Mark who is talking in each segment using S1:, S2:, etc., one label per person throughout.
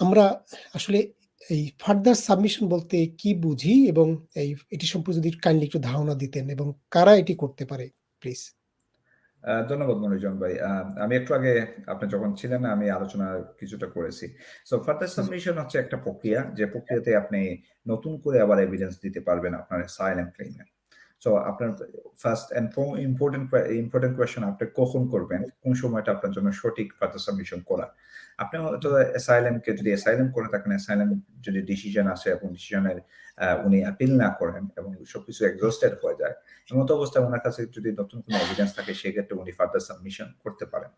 S1: আমরা আসলে এই ফার্দার সাবমিশন বলতে কি বুঝি এবং এই, এটি সম্পর্কে যদি কাইন্ডলি একটু ধারণা দিতেন এবং কারা এটি করতে পারে প্লিজ?
S2: ধন্যবাদ মনোজন ভাই। আমি একটু আগে, আপনি যখন ছিলেন, আমি আলোচনা কিছুটা করেছি। সো ফার্দার সাবমিশন হচ্ছে একটা প্রক্রিয়া যে প্রক্রিয়াতে আপনি নতুন করে আবার এভিডেন্স দিতে পারবেন আপনার অ্যাসাইলাম ক্লেইম। সো আপনার ফার্স্ট ইম্পর্টেন্ট ইম্পর্টেন্ট কোয়েশন আপনি কখন করবেন? কোন সময়টা আপনার জন্য সঠিক ফার্দার সাবমিশন করা? আপনি হয়তো যদি অ্যাসাইলেম করে থাকেন, অ্যাসাইলেম যদি ডিসিশন আসে এবং ডিসিশনের উনি আপিল না করেন এবং সবকিছু এক্সস্টেড হয়ে যায়। এমত অবস্থায় ওনার কাছে যদি নতুন কোনো এভিডেন্স থাকে সেক্ষেত্রে উনি ফার্দার সাবমিশন করতে পারেন।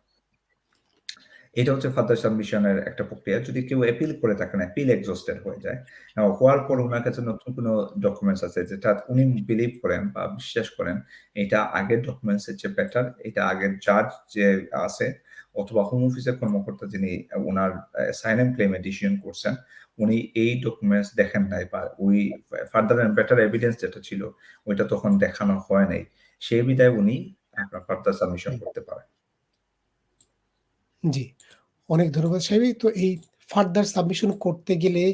S2: এটা হচ্ছে ফার্দার সাবমিশনের একটা প্রক্রিয়া। যদি কেউ অ্যাপিল করে থাকেন, অ্যাপিল এক্সহস্টেড হয়ে যায়। হওয়ার পর ওনার কাছে নতুন কোনো ডকুমেন্টস আছে যেটা উনি বিলিভ করেন বা বিশ্বাস করেন এটা আগের ডকুমেন্টস এর চেয়ে বেটার। এটা আগের জাজ যে আছে অথবা হোম অফিসের কর্মকর্তা যিনি উনার অ্যাসাইলাম ক্লেইম এ ডিসিশন করছেন, উনি এই ডকুমেন্টস দেখেন নাই বা ওই ফার্দার অ্যান্ড বেটার এভিডেন্স যেটা ছিল ওইটা তখন দেখানো হয় নাই। সেই বিধায় উনি ফার্দার সাবমিশন করতে পারেন।
S1: জি। অনেক ধন্যবাদ সাহেবী। তো এই ফার্দার সাবমিশন করতে গেলে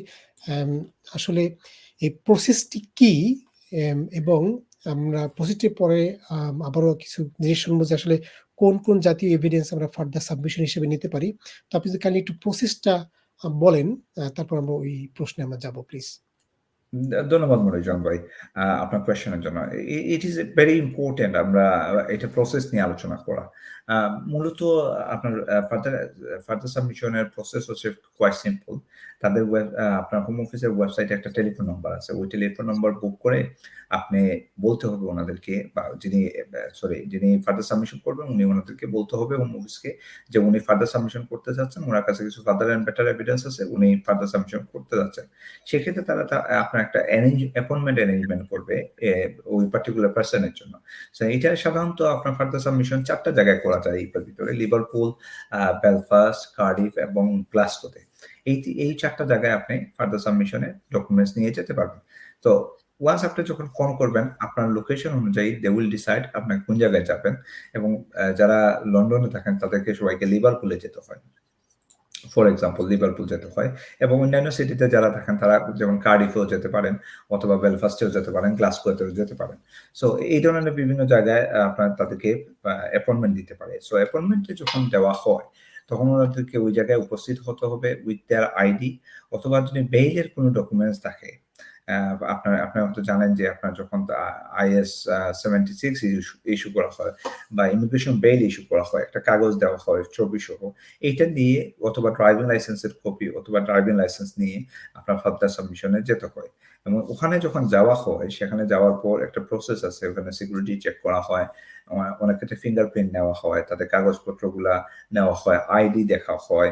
S1: আসলে এই প্রসেসটি কি? এবং আমরা প্রসেসটির পরে আবারও কিছু জিনিস শুনব যে আসলে কোন, কোন জাতীয় এভিডেন্স আমরা ফার্দার সাবমিশন হিসেবে নিতে পারি। তো আপনি যদি কাইন্ডলি একটু প্রসেসটা বলেন, তারপর আমরা ওই প্রশ্নে আমরা যাব প্লিজ।
S2: ধন্যবাদ মনিজন ভাই। আপনার কোয়েশ্চন এর জন্য। ইট ইস ভেরি ইম্পোর্টেন্ট আমরা, এটা প্রসেস নিয়ে আলোচনা করা। মূলত আপনার ফার্দার ফার্দার সাবমিশন এর প্রসেস হচ্ছে কোয়াইট সিম্পল। তাদের ওয়েব আপনার হোম অফিসের ওয়েবসাইটে একটা টেলিফোন নাম্বার আছে। ওই টেলিফোন নাম্বার বুক করে আপনি বলতে হবে ওনাদেরকে বা যিনি সরি যিনি ফার্দার সাবমিশন করবেন, উনি ওনাদেরকে বলতে হবে হোম অফিসকে যে উনি ফার্দার সাবমিশন করতে যাচ্ছেন। ওনার কাছে কিছু ফার্দার অ্যান্ড বেটার এভিডেন্স আছে। উনি ফার্দার সাবমিশন করতে যাচ্ছেন। সেক্ষেত্রে তারা আপনার একটা অ্যাপয়েন্টমেন্ট অ্যারেঞ্জমেন্ট করবে ওই পার্টিকুলার পারসন এর জন্য। এটা সাধারণত আপনার ফার্দার সাবমিশন ৪ টা জায়গায় করা যায় ইউকের ভিতরে। লিভারপুল, বেলফাস্ট, কার্ডিফ এবং। এই এই ৪ টা জায়গায় আপনি ফার্দার সাবমিশন ডকুমেন্টস নিয়ে যেতে পারবেন। তো ওয়ান্স আপনি যখন ফোন করবেন আপনার লোকেশন অনুযায়ী দে উইল ডিসাইড আপনি কোন জায়গায় যাবেন এবং যারা লন্ডনে থাকেন তাদেরকে সবাইকে লিভারপুলে যেতে হয়। ফর এক্সাম্পল লিভারপুল যেতে হয় এবং অন্যান্য সিটিতে যারা থাকেন তারা যেমন কার্ডিফেও যেতে পারেন অথবা বেলফাস্টেও যেতে পারেন, গ্লাসকোতেও যেতে পারেন। সো এই ধরনের বিভিন্ন জায়গায় আপনার তাদেরকে অ্যাপয়েন্টমেন্ট দিতে পারে। সো অ্যাপয়েন্টমেন্টে যখন দেওয়া হয় তখন ওনাদেরকে ওই জায়গায় উপস্থিত হতে হবে উইথ দেয়ার আইডি অথবা যদি বেইলের কোনো ডকুমেন্টস থাকে আপনার আপনারা হয়তো জানেন যে আপনার যখন আইএস সেভেন্টি সিক্স ইস্যু করা হয় বা ইমিগ্রেশন বেল ইস্যু করা হয়, একটা কাগজ দেওয়া হয় ছবি সহ। এইটা নিয়ে অথবা ড্রাইভিং লাইসেন্সের কপি অথবা ড্রাইভিং লাইসেন্স নিয়ে আপনার ফার্দার সাবমিশন যেতে হয়। এবং ওখানে যখন যাওয়া হয় সেখানে যাওয়ার পর একটা প্রসেস আছে। ওখানে সিকিউরিটি চেক করা হয়। অনেক ক্ষেত্রে ফিঙ্গারপ্রিন্ট নেওয়া হয়। তাদের কাগজপত্রগুলা নেওয়া হয়, আইডি দেখা হয়।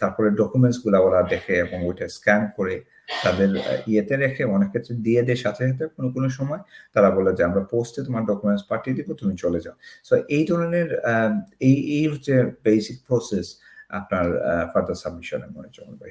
S2: তারপরে ডকুমেন্টসগুলা ওরা দেখে এবং ওইটা স্ক্যান করে তাদের ইয়েতে রেখে অনেক ক্ষেত্রে দিয়ে দেয় সাথে, সাথে কোনো, কোনো সময় তারা বলে যে আমরা পোস্টে তোমার ডকুমেন্টস পাঠিয়ে দিব তুমি চলে যাও। সো এই ধরনের এই, এই হচ্ছে বেসিক প্রসেস আপনার ফার্দার সাবমিশনের মনে চলবে।